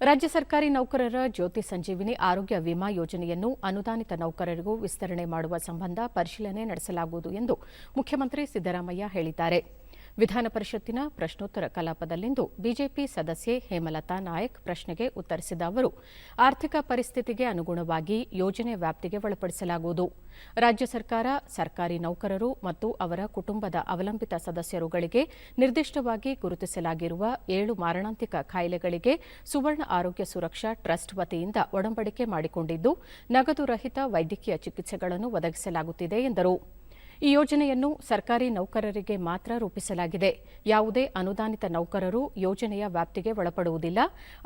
ರಾಜ್ಯ ಸರ್ಕಾರಿ ನೌಕರರ ಜ್ಯೋತಿ ಸಂಜೀವಿನಿ ಆರೋಗ್ಯ ವಿಮಾ ಯೋಜನೆಯನ್ನು ಅನುದಾನಿತ ನೌಕರರಿಗೂ ವಿಸ್ತರಣೆ ಮಾಡುವ ಸಂಬಂಧ ಪರಿಶೀಲನೆ ನಡೆಸಲಾಗುವುದು ಎಂದು ಮುಖ್ಯಮಂತ್ರಿ ಸಿದ್ದರಾಮಯ್ಯ ಹೇಳಿದ್ದಾರೆ. ವಿಧಾನ ಪರಿಷತ್ತಿನ ಪ್ರಶ್ನೋತ್ತರ ಕಲಾಪದಲ್ಲಿಂದು ಬಿಜೆಪಿ ಸದಸ್ಯೆ ಹೇಮಲತಾ ನಾಯಕ್ ಪ್ರಶ್ನೆಗೆ ಉತ್ತರಿಸಿದ ಅವರು, ಆರ್ಥಿಕ ಪರಿಸ್ಥಿತಿಗೆ ಅನುಗುಣವಾಗಿ ಯೋಜನೆ ವ್ಯಾಪ್ತಿಗೆ ಒಳಪಡಿಸಲಾಗುವುದು. ರಾಜ್ಯ ಸರ್ಕಾರ, ಸರ್ಕಾರಿ ನೌಕರರು ಮತ್ತು ಅವರ ಕುಟುಂಬದ ಅವಲಂಬಿತ ಸದಸ್ಯರುಗಳಿಗೆ ನಿರ್ದಿಷ್ಟವಾಗಿ ಗುರುತಿಸಲಾಗಿರುವ ಏಳು ಮಾರಣಾಂತಿಕ ಕಾಯಿಲೆಗಳಿಗೆ ಸುವರ್ಣ ಆರೋಗ್ಯ ಸುರಕ್ಷಾ ಟ್ರಸ್ಟ್ ವತಿಯಿಂದ ಒಡಂಬಡಿಕೆ ಮಾಡಿಕೊಂಡಿದ್ದು, ನಗದು ರಹಿತ ವೈದ್ಯಕೀಯ ಚಿಕಿತ್ಸೆಗಳನ್ನು ಒದಗಿಸಲಾಗುತ್ತಿದೆ ಎಂದರು. ಈ ಯೋಜನೆಯನ್ನು ಸರ್ಕಾರಿ ನೌಕರರಿಗೆ ಮಾತ್ರ ರೂಪಿಸಲಾಗಿದೆ. ಯಾವುದೇ ಅನುದಾನಿತ ನೌಕರರು ಯೋಜನೆಯ ವ್ಯಾಪ್ತಿಗೆ ಒಳಪಡುವುದಿಲ್ಲ.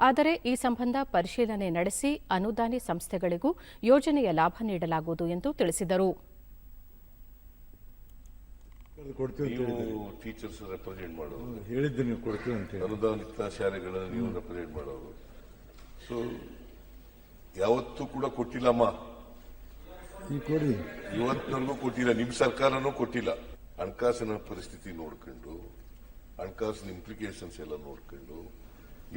ಆದರೆ ಈ ಸಂಬಂಧ ಪರಿಶೀಲನೆ ನಡೆಸಿ ಅನುದಾನಿ ಸಂಸ್ಥೆಗಳಿಗೂ ಯೋಜನೆಯ ಲಾಭ ನೀಡಲಾಗುವುದು ಎಂದು ತಿಳಿಸಿದರು. ಅದು ಕೊಡ್ತೀವಿ ಅಂತ ಹೇಳಿದ್ದಾರೆ ನೀವು ಟೀಚರ್ಸ್ ರೆಪ್ರೆಸೆಂಟ್ ಮಾಡೋರು ಹೇಳಿದ್ದು ನೀವು ಕೊಡ್ತೀವಿ ಅಂತ ಅನುದಾನಿತ ಶಾಲೆಗಳನ್ನು ನೀವು ರೆಪ್ರೆಸೆಂಟ್ ಮಾಡೋರು ಸೊ ಯಾವತ್ತೂ ಕೂಡ ಕೊಟ್ಟಿಲ್ಲಮ್ಮ. ಇವತ್ತಿನವರೆಗೂ ಕೊಟ್ಟಿಲ್ಲ, ನಿಮ್ ಸರ್ಕಾರನೂ ಕೊಟ್ಟಿಲ್ಲ. ಹಣಕಾಸಿನ ಪರಿಸ್ಥಿತಿ ನೋಡ್ಕೊಂಡು, ಹಣಕಾಸಿನ ಇಂಪ್ಲಿಕೇಶನ್ಸ್ ಎಲ್ಲ ನೋಡ್ಕೊಂಡು,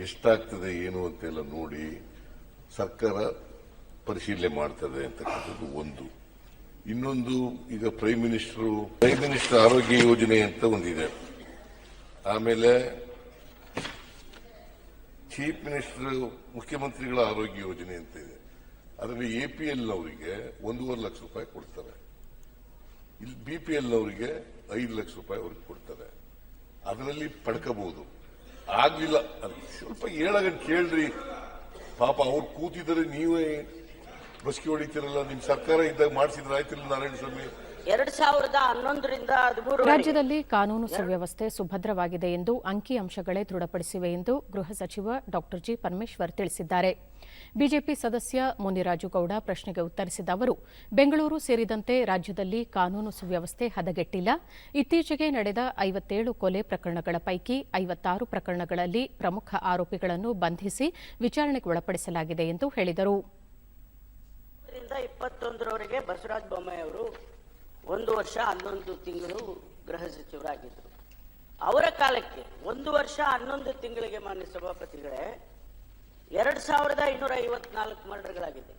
ಎಷ್ಟಾಗ್ತದೆ, ಏನು ಅಂತೆಲ್ಲ ನೋಡಿ ಸರ್ಕಾರ ಪರಿಶೀಲನೆ ಮಾಡ್ತದೆ ಅಂತಕ್ಕಂಥದ್ದು ಒಂದು. ಇನ್ನೊಂದು, ಈಗ ಪ್ರೈಮ್ ಮಿನಿಸ್ಟರ್ ಪ್ರೈಮ್ ಮಿನಿಸ್ಟರ್ ಆರೋಗ್ಯ ಯೋಜನೆ ಅಂತ ಒಂದಿದೆ. ಆಮೇಲೆ ಚೀಫ್ ಮಿನಿಸ್ಟರ್ ಮುಖ್ಯಮಂತ್ರಿಗಳ ಆರೋಗ್ಯ ಯೋಜನೆ ಅಂತ ಇದೆ. ಅದರಲ್ಲಿ ಎಪಿಎಲ್ನವರಿಗೆ ಒಂದೂವರೆ ಲಕ್ಷ ರೂಪಾಯಿ ಕೊಡ್ತಾರೆ. ಇಲ್ಲಿ ಬಿಪಿಎಲ್ನವರಿಗೆ ಐದು ಲಕ್ಷ ರೂಪಾಯಿ ಅವ್ರಿಗೆ ಕೊಡ್ತಾರೆ. ಅದರಲ್ಲಿ ಪಡ್ಕೋಬಹುದು ಆಗ್ಲಿಲ್ಲ. ಸ್ವಲ್ಪ ಹೇಳಗ ಕೇಳ್ರಿ. ಪಾಪ ಅವ್ರು ಕೂತಿದ್ರೆ ನೀವೇ ಬಸ್ಕಿ ಹೊಡಿತಿರಲ್ಲ, ನಿಮ್ ಸರ್ಕಾರ ಇದ್ದಾಗ ಮಾಡಿಸಿದ್ರೆ ಆಯ್ತಿಲ್ಲ ನಾರಾಯಣ ಸ್ವಾಮಿ. ಎರಡ್ ಸಾವಿರದ ಹನ್ನೊಂದರಿಂದ ಹದಿಮೂರು ರಾಜ್ಯದಲ್ಲಿ ಕಾನೂನು ಸುವ್ಯವಸ್ಥೆ ಸುಭದ್ರವಾಗಿದೆ ಎಂದು ಅಂಕಿಅಂಶಗಳೇ ದೃಢಪಡಿಸಿವೆ ಎಂದು ಗೃಹ ಸಚಿವ ಡಾಕ್ಟರ್ ಜಿ ಪರಮೇಶ್ವರ್ ತಿಳಿಸಿದ್ದಾರೆ. ಬಿಜೆಪಿ ಸದಸ್ಯ ಮುನಿರಾಜುಗೌಡ ಪ್ರಶ್ನೆಗೆ ಉತ್ತರಿಸಿದ ಅವರು ಬೆಂಗಳೂರು ಸೇರಿದಂತೆ ರಾಜ್ಯದಲ್ಲಿ ಕಾನೂನು ಸುವ್ಯವಸ್ಥೆ ಹದಗೆಟ್ಟಿಲ್ಲ. ಇತ್ತೀಚೆಗೆ ನಡೆದ ಐವತ್ತೇಳು ಕೊಲೆ ಪ್ರಕರಣಗಳ ಪೈಕಿ ಐವತ್ತಾರು ಪ್ರಕರಣಗಳಲ್ಲಿ ಪ್ರಮುಖ ಆರೋಪಿಗಳನ್ನು ಬಂಧಿಸಿ ವಿಚಾರಣೆಗೆ ಒಳಪಡಿಸಲಾಗಿದೆ ಎಂದು ಹೇಳಿದರು. ಬಸವರಾಜ ಬೊಮ್ಮಾಯಿ ಅವರು ಒಂದು ವರ್ಷ ಹನ್ನೊಂದು ತಿಂಗಳು ಗೃಹ ಸಚಿವರಾಗಿದ್ದರು ಅವರ ಕಾಲಕ್ಕೆ ಒಂದು ವರ್ಷ ಹನ್ನೊಂದು ತಿಂಗಳಿಗೆ ಮಾನ್ಯ ಸಭಾಪತಿಗಳೇ, ಎರಡ್ ಸಾವಿರದ ಐನೂರ ಐವತ್ನಾಲ್ಕು ಮರ್ಡರ್ಗಳಾಗಿದೆ.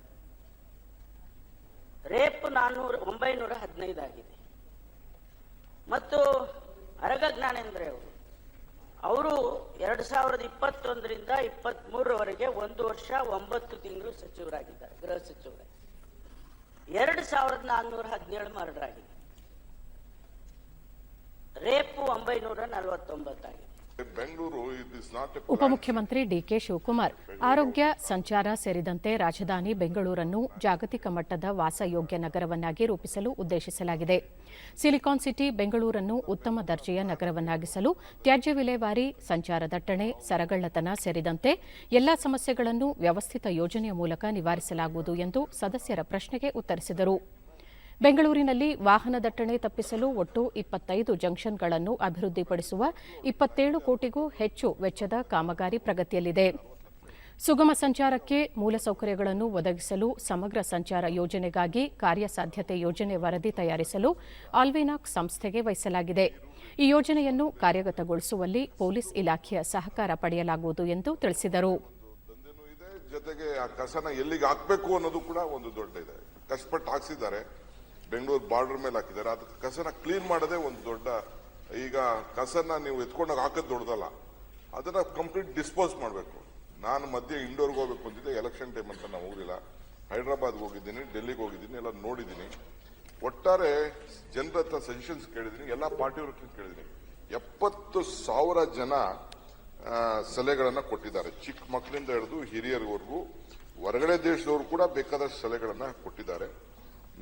ರೇಪ್ ನಾನ್ನೂರ ಒಂಬೈನೂರ ಹದಿನೈದು ಆಗಿದೆ. ಮತ್ತು ಅರಗ ಜ್ಞಾನೇಂದ್ರ ಅವರು ಅವರು ಎರಡು ಸಾವಿರದ ಇಪ್ಪತ್ತೊಂದರಿಂದ ಇಪ್ಪತ್ತ್ಮೂರರವರೆಗೆ ಒಂದು ವರ್ಷ ಒಂಬತ್ತು ತಿಂಗಳು ಸಚಿವರಾಗಿದ್ದಾರೆ, ಗೃಹ ಸಚಿವರಾಗಿ ಎರಡು ಸಾವಿರದ ನಾನ್ನೂರ ಹದಿನೇಳು ಮರ್ಡರ್ ರೇಪು ಒಂಬೈನೂರ ನಲವತ್ತೊಂಬತ್ತಾಗಿದೆ ಉಪಮುಖ್ಯಮಂತ್ರಿ ಡಿಕೆ ಶಿವಕುಮಾರ್ ಆರೋಗ್ಯ, ಸಂಚಾರ ಸೇರಿದಂತೆ ರಾಜಧಾನಿ ಬೆಂಗಳೂರನ್ನು ಜಾಗತಿಕ ಮಟ್ಟದ ವಾಸಯೋಗ್ಯ ನಗರವನ್ನಾಗಿ ರೂಪಿಸಲು ಉದ್ದೇಶಿಸಲಾಗಿದೆ. ಸಿಲಿಕಾನ್ ಸಿಟಿ ಬೆಂಗಳೂರನ್ನು ಉತ್ತಮ ದರ್ಜೆಯ ನಗರವನ್ನಾಗಿಸಲು ತ್ಯಾಜ್ಯ ವಿಲೇವಾರಿ, ಸಂಚಾರ ದಟ್ಟಣೆ, ಸರಗಳ್ಳತನ ಸೇರಿದಂತೆ ಎಲ್ಲಾ ಸಮಸ್ಯೆಗಳನ್ನು ವ್ಯವಸ್ಥಿತ ಯೋಜನೆಯ ಮೂಲಕ ನಿವಾರಿಸಲಾಗುವುದು ಎಂದು ಸದಸ್ಯರ ಪ್ರಶ್ನೆಗೆ ಉತ್ತರಿಸಿದರು. ಬೆಂಗಳೂರಿನಲ್ಲಿ ವಾಹನ ದಟ್ಟಣೆ ತಪ್ಪಿಸಲು ಒಟ್ಟು ಇಪ್ಪತ್ತೈದು ಜಂಕ್ಷನ್ಗಳನ್ನು ಅಭಿವೃದ್ಧಿಪಡಿಸುವ ಇಪ್ಪತ್ತೇಳು ಕೋಟಿಗೂ ಹೆಚ್ಚು ವೆಚ್ಚದ ಕಾಮಗಾರಿ ಪ್ರಗತಿಯಲ್ಲಿದೆ. ಸುಗಮ ಸಂಚಾರಕ್ಕೆ ಮೂಲಸೌಕರ್ಯಗಳನ್ನು ಒದಗಿಸಲು ಸಮಗ್ರ ಸಂಚಾರ ಯೋಜನೆಗಾಗಿ ಕಾರ್ಯಸಾಧ್ಯತೆ ಯೋಜನೆ ವರದಿ ತಯಾರಿಸಲು ಆಲ್ವಿನಾಕ್ ಸಂಸ್ಥೆಗೆ ವಹಿಸಲಾಗಿದೆ. ಈ ಯೋಜನೆಯನ್ನು ಕಾರ್ಯಗತಗೊಳಿಸುವಲ್ಲಿ ಪೊಲೀಸ್ ಇಲಾಖೆಯ ಸಹಕಾರ ಪಡೆಯಲಾಗುವುದು ಎಂದು ತಿಳಿಸಿದರು. ಜೊತೆಗೆ ಆ ಕಸನ ಎಲ್ಲಿಗೆ ಹಾಕಬೇಕು ಅನ್ನೋದು ಕೂಡ ಒಂದು ದೊಡ್ಡ ಇದೆ. ಕಷ್ಟಪಟ್ಟು ಹಾಕ್ಸಿದ್ದಾರೆ. ಬೆಂಗಳೂರು ಬಾರ್ಡರ್ ಮೇಲೆ ಹಾಕಿದ್ದಾರೆ. ಅದಕ್ಕೆ ಕಸನ ಕ್ಲೀನ್ ಮಾಡೋದೇ ಒಂದು ದೊಡ್ಡ, ಈಗ ಕಸನ ನೀವು ಎತ್ಕೊಂಡಾಗ ಹಾಕೋದು ದೊಡ್ಡದಲ್ಲ. ಅದನ್ನ ಕಂಪ್ಲೀಟ್ ಡಿಸ್ಪೋಸ್ ಮಾಡಬೇಕು. ನಾನು ಮಧ್ಯೆ ಇಂಡೋರ್ಗೆ ಹೋಗ್ಬೇಕು ಅಂತಿದ್ದೆ. ಎಲೆಕ್ಷನ್ ಟೈಮ್ ಅಂತ ನಾನು ಹೋಗಿಲ್ಲ ಹೈದರಾಬಾದ್ಗೆ ಹೋಗಿದ್ದೀನಿ, ಡೆಲ್ಲಿಗೆ ಹೋಗಿದ್ದೀನಿ, ಎಲ್ಲ ನೋಡಿದ್ದೀನಿ. ಒಟ್ಟಾರೆ ಜನರ ಹತ್ರ ಸಜೆಷನ್ಸ್ ಕೇಳಿದ್ದೀನಿ, ಎಲ್ಲ ಪಾರ್ಟಿಯವ್ರ ಕೇಳಿದ್ದೀನಿ. ಎಪ್ಪತ್ತು ಸಾವಿರ ಜನ ಸಲಹೆಗಳನ್ನ ಕೊಟ್ಟಿದ್ದಾರೆ. ಚಿಕ್ಕ ಮಕ್ಕಳಿಂದ ಹಿಡಿದು ಹಿರಿಯರವರೆಗೂ, ಹೊರಗಡೆ ದೇಶದವರು ಕೂಡ ಬೇಕಾದಷ್ಟು ಸಲಹೆಗಳನ್ನ ಕೊಟ್ಟಿದ್ದಾರೆ.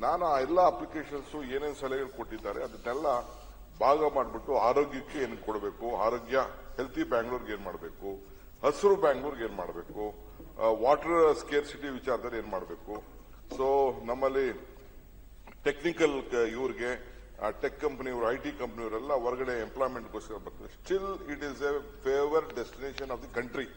ನಾನು ಆ ಎಲ್ಲ ಅಪ್ಲಿಕೇಶನ್ಸ್ ಏನೇನು ಸಲಹೆಗಳು ಕೊಟ್ಟಿದ್ದಾರೆ, ಅದನ್ನೆಲ್ಲ ಭಾಗ ಮಾಡಿಬಿಟ್ಟು ಆರೋಗ್ಯಕ್ಕೆ ಏನು ಕೊಡಬೇಕು, ಆರೋಗ್ಯ ಹೆಲ್ತಿ ಬ್ಯಾಂಗ್ಳೂರ್ಗೆ ಏನು ಮಾಡಬೇಕು, ಹಸಿರು ಬ್ಯಾಂಗ್ಳೂರ್ಗೆ ಏನು ಮಾಡಬೇಕು ವಾಟರ್ ಸ್ಕೇರ್ ಸಿಟಿ ವಿಚಾರದಲ್ಲಿ ಏನು ಮಾಡಬೇಕು. ಸೊ ನಮ್ಮಲ್ಲಿ ಟೆಕ್ನಿಕಲ್ ಇವ್ರಿಗೆ ಟೆಕ್ ಕಂಪ್ನಿಯವರು ಐ ಟಿ ಕಂಪ್ನಿಯವರೆಲ್ಲ ಹೊರಗಡೆ ಎಂಪ್ಲಾಯ್ಮೆಂಟ್ಗೋಸ್ಕರ ಬರ್ತಾರೆ. Still it is a favour destination of the country